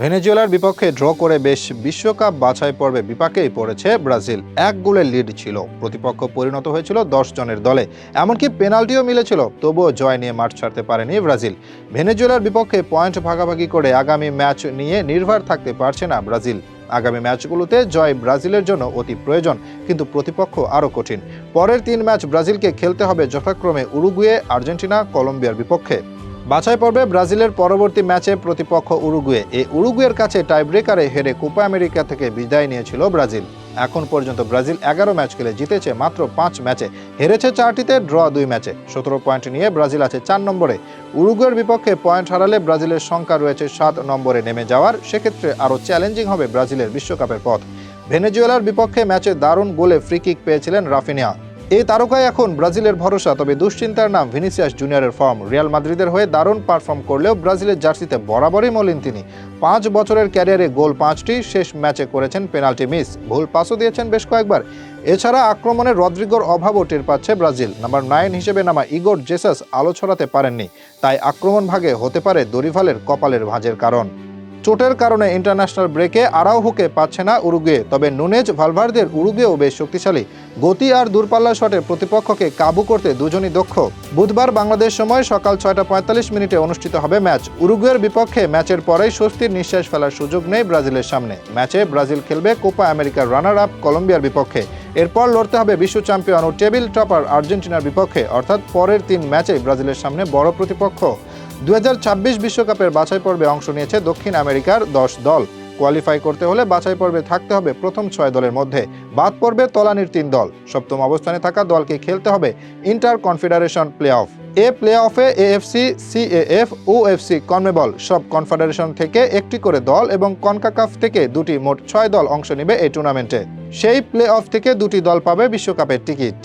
ভেনেজুয়েলার বিপক্ষে ড্র করে বেশ বিশ্বকাপ বাছাই পর্বে বিপাকেই পড়েছে ব্রাজিল। এক গোলের লিড ছিল। প্রতিপক্ষ পরিণত হয়েছিল দশ জনের দলে। এমনকি পেনাল্টিও মিলেছিল, তবুও জয় নিয়ে মাঠ ছাড়তে পারেনি ব্রাজিল। ভেনেজুয়েলার বিপক্ষে পয়েন্ট ভাগাভাগি করে আগামী ম্যাচ নিয়ে নির্ভর থাকতে পারছে না ব্রাজিল। আগামী ম্যাচগুলোতে জয় ব্রাজিলের জন্য অতি প্রয়োজন, কিন্তু প্রতিপক্ষ আরও কঠিন। পরের তিন ম্যাচ ব্রাজিলকে খেলতে হবে যথাক্রমে উরুগুয়ে, আর্জেন্টিনা, কলম্বিয়ার বিপক্ষে। বাছাই পর্বে ব্রাজিলের পরবর্তী ম্যাচে প্রতিপক্ষ উরুগুয়ে। এই উরুগুয়ের কাছে টাইব্রেকারে হেরে কোপা আমেরিকা থেকে বিদায় নিয়েছিল ব্রাজিল। এখন পর্যন্ত ব্রাজিল এগারো ম্যাচ খেলে জিতেছে মাত্র পাঁচ ম্যাচে। হেরেছে চারটিতে, ড্র দুই ম্যাচে। সতেরো পয়েন্ট নিয়ে ব্রাজিল আছে চার নম্বরে। উরুগুয়ের বিপক্ষে পয়েন্ট হারালে ব্রাজিলের সংখ্যা রয়েছে সাত নম্বরে নেমে যাওয়ার। সেক্ষেত্রে আরও চ্যালেঞ্জিং হবে ব্রাজিলের বিশ্বকাপের পথ। ভেনেজুয়েলার বিপক্ষে ম্যাচে দারুণ গোলে ফ্রি কিক পেয়েছিলেন রাফিনিয়া। এই তারকায় এখন ব্রাজিলের ভরসা, তবে দুশ্চিন্তার নাম ভিনিসিয়াস জুনিয়রের ফর্ম। রিয়াল মাদ্রিদের হয়ে দারুণ পারফর্ম করলেও ব্রাজিলের জার্সিতে বরাবরই মলিন তিনি। পাঁচ বছরের ক্যারিয়ারে গোল পাঁচটি, শেষ ম্যাচে করেছেন পেনাল্টি মিস। ভুল পাসও দিয়েছেন বেশ কয়েকবার। এছাড়া আক্রমণে রদ্রিগোর অভাবও টের পাচ্ছে ব্রাজিল। নাম্বার নাইন হিসেবে নামা ইগোর জেসাস আলো ছড়াতে পারেননি। তাই আক্রমণ ভাগে হতে পারে দরিভালের কপালের ভাঁজের কারণ। চোটের কারণে ইন্টারন্যাশনাল ব্রেকে আরাউহুকে পাচ্ছে না উরুগুয়ে। তবে নুনেজ ভালভার্দের উরুগুয়েও বেশ শক্তিশালী। গতি আর দূরপাল্লা শটে প্রতিপক্ষকে কাবু করতে দুজনই দক্ষ। বুধবার বাংলাদেশ সময় সকাল ছয়টা পঁয়তাল্লিশ মিনিটে অনুষ্ঠিত হবে ম্যাচ। উরুগুয়ের বিপক্ষে ম্যাচের পরেই স্বস্তির নিঃশ্বাস ফেলার সুযোগ নেই ব্রাজিলের সামনে। ম্যাচে ব্রাজিল খেলবে কোপা আমেরিকার রানার আপ কলম্বিয়ার বিপক্ষে। এরপর লড়তে হবে বিশ্ব চ্যাম্পিয়ন ও টেবিল টপার আর্জেন্টিনার বিপক্ষে। অর্থাৎ পরের তিন ম্যাচেই ব্রাজিলের সামনে বড় প্রতিপক্ষ। দু বিশ্বকাপের বাছাই পর্বে অংশ নিয়েছে দক্ষিণ আমেরিকার দশ দল। কোয়ালিফাই করতে হলে বাছাই পর্বে থাকতে হবে প্রথম ছয় দলের মধ্যে। বাদ পড়বে তলানির তিন দল। সপ্তম অবস্থানে থাকা দলকে খেলতে হবে ইন্টার কনফেডারেশন প্লে অফ এ প্লে অফে এএফসি সিএএফ ওএফসি কনমেবল সব কনফেডারেশন থেকে একটি করে দল এবং কনকাকাফ থেকে দুটি মোট ছয় দল অংশ নেবে এই টুর্নামেন্টে সেই প্লে অফ থেকে দুটি দল পাবে বিশ্বকাপের টিকিট